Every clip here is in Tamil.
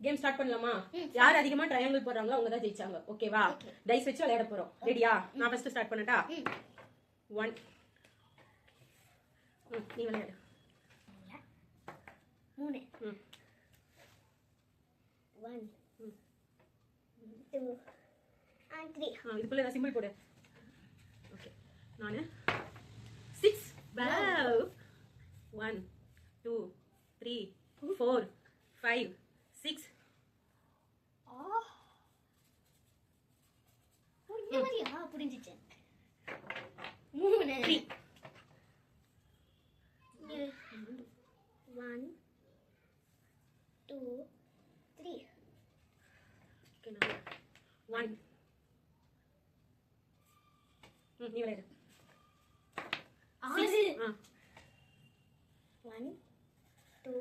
கேம் ஸ்டார்ட் பண்ணலாமா? யார் அதிகமா ட்ரையாங்கிள் போடுறாங்களோ அவங்க தான் ஜெயிச்சாங்க. ஓகேவா டைஸ் வச்சு விளையாட போறோம். ரெடியா நான் ஃபர்ஸ்ட் ஸ்டார்ட் பண்ணட்டா? ஒன் நீ விளையாடு. மூணு. ஒன் டூ த்ரீ இதுக்குள்ள ஏதாவது சிம்பிள் போடு. ஓகே நானு. Six one two three four five ஓ, இந்த மாதிரியா? புரிஞ்சிச்சு. மூணு. ஒன் டூ த்ரீ ஒன் நீ விளையாடு. ஆறு. ஒன் டூ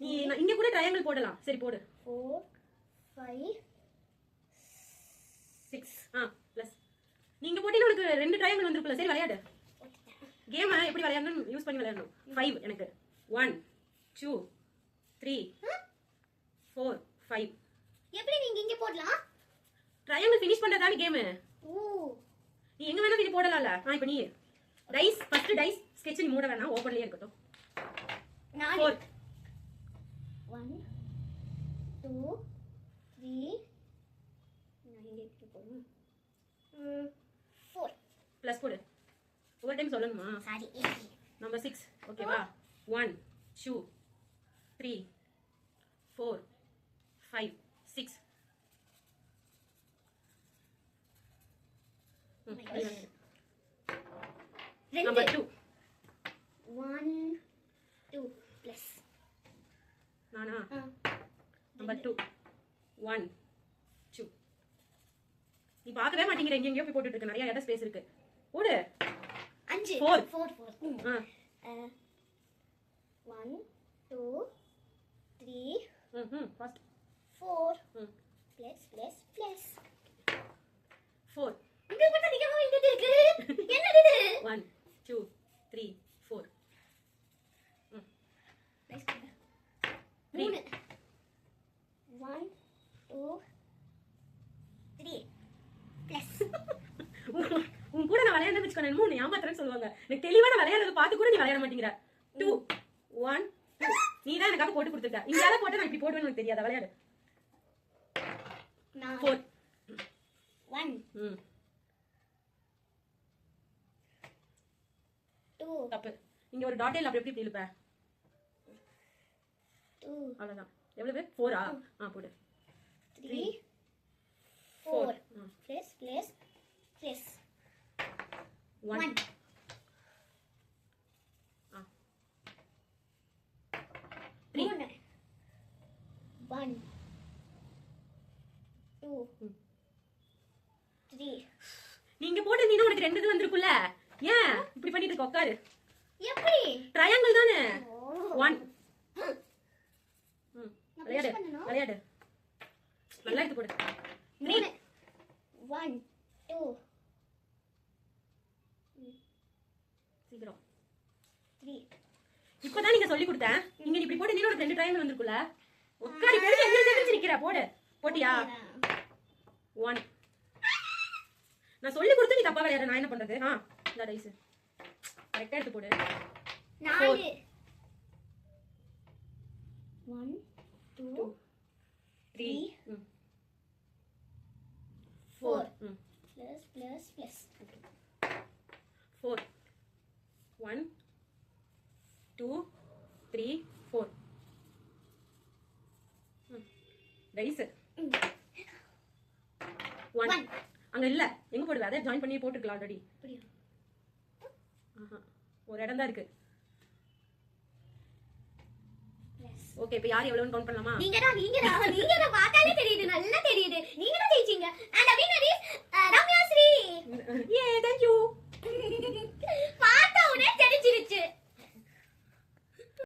நீ இங்க கூட ட்ரையாங்கிள் போடலாம். சரி போடு. ஃபோர் ஃபைவ் சிக்ஸ் ஆ ப்ளஸ் நீங்க போட்டீங்கன்னா உனக்கு ரெண்டு ட்ரையாங்கிள் வந்திருக்குல்ல சரி விளையாடு. கேம் எப்படி விளையாடணும் யூஸ் பண்ணி விளையாடணும். ஃபைவ் எனக்கு. One two three four five எப்படி நீங்க இங்க போடலாம்? ட்ரையாங்கிள் ஃபினிஷ் பண்றதான கேம் ஓ. நீ எங்க வேணா நீ போடலாம்ல? ஆ இப்போ நீ. டைஸ் ஃபர்ஸ்ட் டைஸ் ஸ்கெட்ச் நீ மூட வேணாம். ஓப்பன்லயே இருக்கட்டும். நாலு ஃபோர் ஒன் டூ த்ரீ நான் இங்கே எப்படி போடணும் ஃபோர் ப்ளஸ் போடு ஒவ்வொரு டைம் சொல்லணுமா சாரி நம்பர் சிக்ஸ் ஓகேவா one two three four five six number two one two plus நானா? நம்பர் டூ ஒன் டூ நீ பார்க்கவே மாட்டேங்கிற. எங்க எங்கேயோ போய் போட்டுட்டு இருக்க. நிறைய இடம் ஸ்பேஸ் இருக்கு. போடு. அஞ்சு Four. ஃபோர் ஃபோர் ஆ ஒன் டூ த்ரீ ம் ம் ஃபர்ஸ்ட் ஃபோர் ம் ப்ளஸ் ப்ளஸ் ப்ளஸ் ஃபோர் இங்க மட்டும் அதிகமா இங்க இருக்கு என்னது இது one two three four Nice பண்ணு. மூணு ஒன் டூ த்ரீ ப்ளஸ் உன் நான் மூணு ஏமாத்துறேன்னு சொல்லுவாங்க. எனக்கு தெளிவான விளையாடுறத பார்த்து கூட நீ விளையாட மாட்டேங்கிற. டூ ஒன் நீ தான் எனக்காக போட்டு கொடுத்துருக்க இங்க யாரை போட்டு நான் இப்படி போடுவேன்னு உனக்கு தெரியாத? விளையாடு. நான் ஃபோர் ஒன் ம். டூ தப்பு. இங்க ஒரு இல்லை அப்படி எப்படி இப்படி இழுப்ப? டூ அவ்வளவுதான். எவ்வளவு? ஃபோரா ஆ? போடு. Three four plus plus one மூணு ஒன் டூ. த்ரீ நீங்க போட்டிருந்தீங்கன்னா உனக்கு ரெண்டு இது வந்திருக்குல்ல? ஏன்? இப்படி பண்ணிட்டு இருக்க உட்காரு எப்படி? ட்ரையாங்கிள் தானே. ஒன் நான் விளையாடு? விளையாடு. நல்லா எடுத்து போடு. மூணு. ஒன் டூ சீக்கிரம் த்ரீ இப்பதான் நீங்க சொல்லி கொடுத்தேன். இங்க நீ இப்படி போட்டு உனக்கு ரெண்டு ட்ரையாங்கிள் வந்திருக்குல்ல? உட்காரி பெருசு எங்க தெரிஞ்சு நிக்கிற போடு. போட்டியா? ஒன் நான் சொல்லி கொடுத்து நீ தப்பா விளையாடுற. நான் என்ன பண்றது? ஆ இந்த டைஸ் கரெக்டா எடுத்து போடு. நாலு. One two three. Four plus plus plus two three four rice hmm. One அங்கே இல்லை. எங்கே போடுவே? அதை ஜாயின் பண்ணி போட்டுக்கலாம் ஆல்ரெடி ஒரு இடம் தான் இருக்கு ஓகே இப்போ யார் எவ்வளவுன்னு கவுண்ட் பண்ணலாமா? நீங்க தான் நீங்க தான் நீங்க தான் பார்த்தாலே தெரியுது. நல்லா தெரியுது. நீங்க தான் ஜெயிச்சீங்க.